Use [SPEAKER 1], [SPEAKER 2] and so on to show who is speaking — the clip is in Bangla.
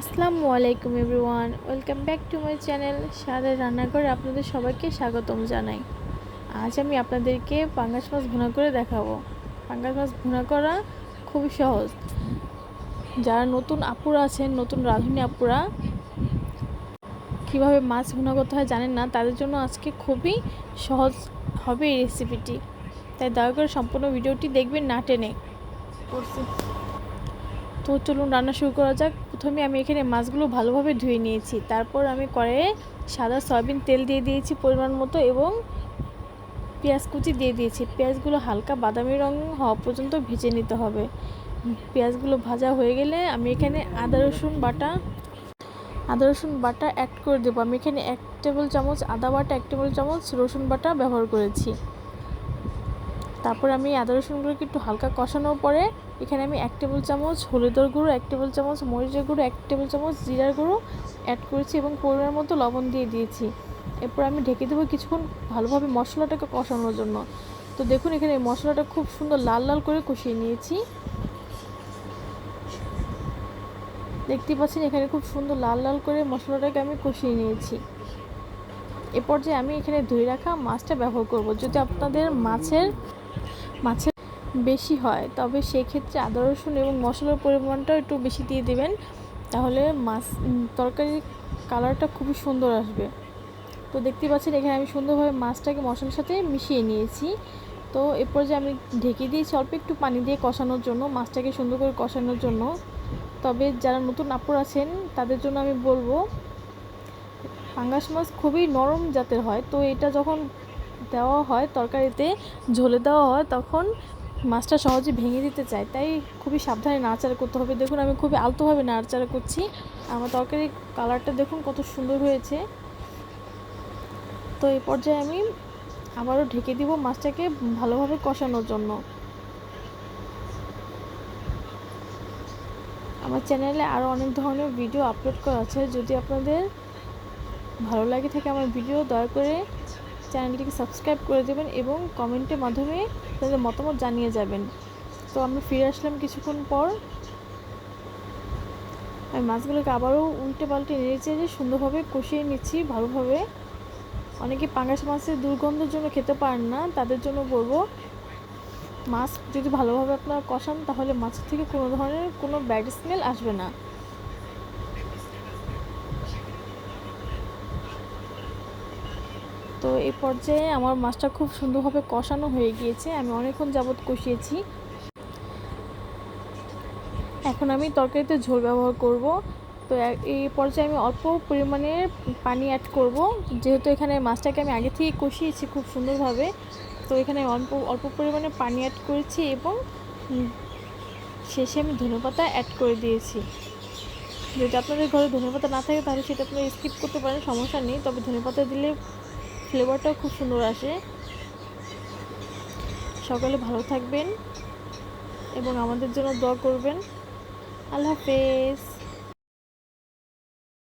[SPEAKER 1] আসসালামু আলাইকুম everyone, welcome back to my channel স্বাদের রান্নাঘরে আপনাদের সবাইকে স্বাগতম জানাই। আজ আমি আপনাদেরকে পাঙ্গাস মাছ ভুনা করে দেখাবো। পাঙ্গাস মাছ ভুনা করা খুবই সহজ। যারা নতুন আপুরা আছেন, নতুন রাঁধুনি আপুরা, কীভাবে মাছ ভুনা করতে হয় জানেন না, তাদের জন্য আজকে খুবই সহজ হবে এই রেসিপিটি তাই দয়া করে সম্পূর্ণ ভিডিওটি দেখবেন না টেনে। করছি। তো চলুন রান্না শুরু করা যাক। প্রথমে আমি এখানে মাছগুলো ভালোভাবে ধুয়ে নিয়েছি। তারপর আমি কড়াইয়ে সাদা সয়াবিন তেল দিয়ে দিয়েছি পরিমাণ মতো এবং পেঁয়াজ কুচি দিয়ে দিয়েছি। পেঁয়াজগুলো হালকা বাদামি রং হওয়া পর্যন্ত ভেজে নিতে হবে। পেঁয়াজগুলো ভাজা হয়ে গেলে আমি এখানে আদা, রসুন বাটা, আদা, রসুন বাটা অ্যাড করে দেবো। আমি এখানে এক টেবিল চামচ আদা বাটা, এক টেবিল চামচ রসুন বাটা ব্যবহার করেছি। তারপর আমি আদা রসুনগুলোকে একটু হালকা কষানোর পরে এখানে আমি এক টেবিল চামচ হলুদের গুঁড়ো, এক টেবিল চামচ মরিচের গুঁড়ো, এক টেবিল চামচ জিরার গুঁড়ো অ্যাড করেছি এবং পরিমাণ মতো লবণ দিয়ে দিয়েছি। এরপর আমি ঢেকে দেবো কিছুক্ষণ ভালোভাবে মশলাটাকে কষানোর জন্য। তো দেখুন, এখানে মশলাটা খুব সুন্দর লাল লাল করে কষিয়ে নিয়েছি। দেখতে পাচ্ছেন, এখানে খুব সুন্দর লাল লাল করে মশলাটাকে আমি কষিয়ে নিয়েছি। এ পর্যায়ে আমি এখানে ধুয়ে রাখা মাছটা ব্যবহার করব। যদি আপনাদের মাছের মাছের বেশি হয়, তবে সেক্ষেত্রে আদা, রসুন এবং মশলার পরিমাণটা একটু বেশি দিয়ে দেবেন। তাহলে মাছ তরকারির কালারটা খুবই সুন্দর আসবে। তো দেখতে পাচ্ছেন, এখানে আমি সুন্দরভাবে মাছটাকে মশলার সাথে মিশিয়ে নিয়েছি। তো এরপর যে আমি ঢেকে দিয়েছি অল্প একটু পানি দিয়ে কষানোর জন্য, মাছটাকে সুন্দর করে কষানোর জন্য। তবে যারা নতুন আপুর আছেন, তাদের জন্য আমি বলব, পাঙ্গাস মাছ খুবই নরম জাতের হয়। তো এটা যখন দেওয়া হয়, তরকারিতে ঝোলে দেওয়া হয়, তখন মাছটা সহজে ভেঙে দিতে চায়। তাই খুবই সাবধানে নাড়াচাড়া করতে হবে। দেখুন, আমি খুবই আলতোভাবে নাড়াচাড়া করছি। আমার তরকারির কালারটা দেখুন কত সুন্দর হয়েছে। তো এই পর্যায়ে আমি আবারও ঢেকে দিব মাছটাকে ভালোভাবে কষানোর জন্য। আমার চ্যানেলে আরও অনেক ধরনের ভিডিও আপলোড করা আছে। যদি আপনাদের ভালো লাগে থাকে আমার ভিডিও দয়া করে চ্যানেলটিকে সাবস্ক্রাইব করে দেবেন এবং কমেন্টের মাধ্যমে তাদের মতামত জানিয়ে যাবেন। তো আমি ফিরে আসলাম কিছুক্ষণ পর। আমি মাছগুলোকে আবারও উল্টে পাল্টে নেড়ে সুন্দরভাবে কষিয়ে নিচ্ছি, ভালোভাবে। অনেকে পাঙ্গাস মাছের দুর্গন্ধের জন্য খেতে পারেন না, তাদের জন্য বলব, মাছ যদি ভালোভাবে আপনারা কষান তাহলে মাছের থেকে কোনো ধরনের কোনো ব্যাড স্মেল আসবে না। তো এই পর্যায়ে আমার মাছটা খুব সুন্দরভাবে কষানো হয়ে গিয়েছে। আমি অনেকক্ষণ যাবৎ কষিয়েছি। এখন আমি তরকারিতে ঝোল ব্যবহার করব। তো এই পর্যায়ে আমি অল্প পরিমাণে পানি অ্যাড করব। যেহেতু এখানে মাছটাকে আমি আগে থেকে কষিয়েছি খুব সুন্দরভাবে। তো এখানে অল্প অল্প পরিমাণে পানি অ্যাড করেছি এবং শেষে আমি ধনেপাতা অ্যাড করে দিয়েছি। যদি আপনাদের ঘরে ধনেপাতা না থাকে তাহলে সেটা আপনারা স্কিপ করতে পারেন, সমস্যা নেই। তবে ধনেপাতা দিলে ফ্লেভারটাও খুব সুন্দর আসে। সকালে ভালো থাকবেন এবং আমাদের জন্য দোয়া করবেন। আল্লাহ হাফেজ।